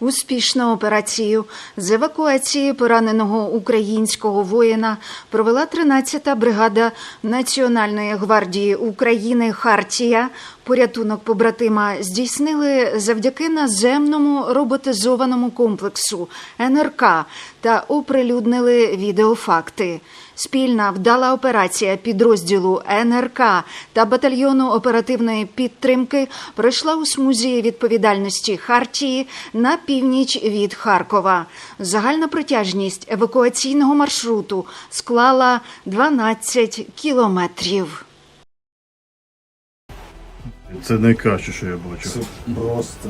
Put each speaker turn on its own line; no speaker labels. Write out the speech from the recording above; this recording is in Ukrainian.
Успішну операцію з евакуації пораненого українського воїна провела 13-та бригада Національної гвардії України Хартія. Порятунок побратима здійснили завдяки наземному роботизованому комплексу НРК та оприлюднили відеофакти. Спільна вдала операція підрозділу НРК та батальйону оперативної підтримки пройшла у смузі відповідальності Хартії на північ від Харкова. Загальна протяжність евакуаційного маршруту склала 12 кілометрів.
Це найкраще, що я бачу.
Це просто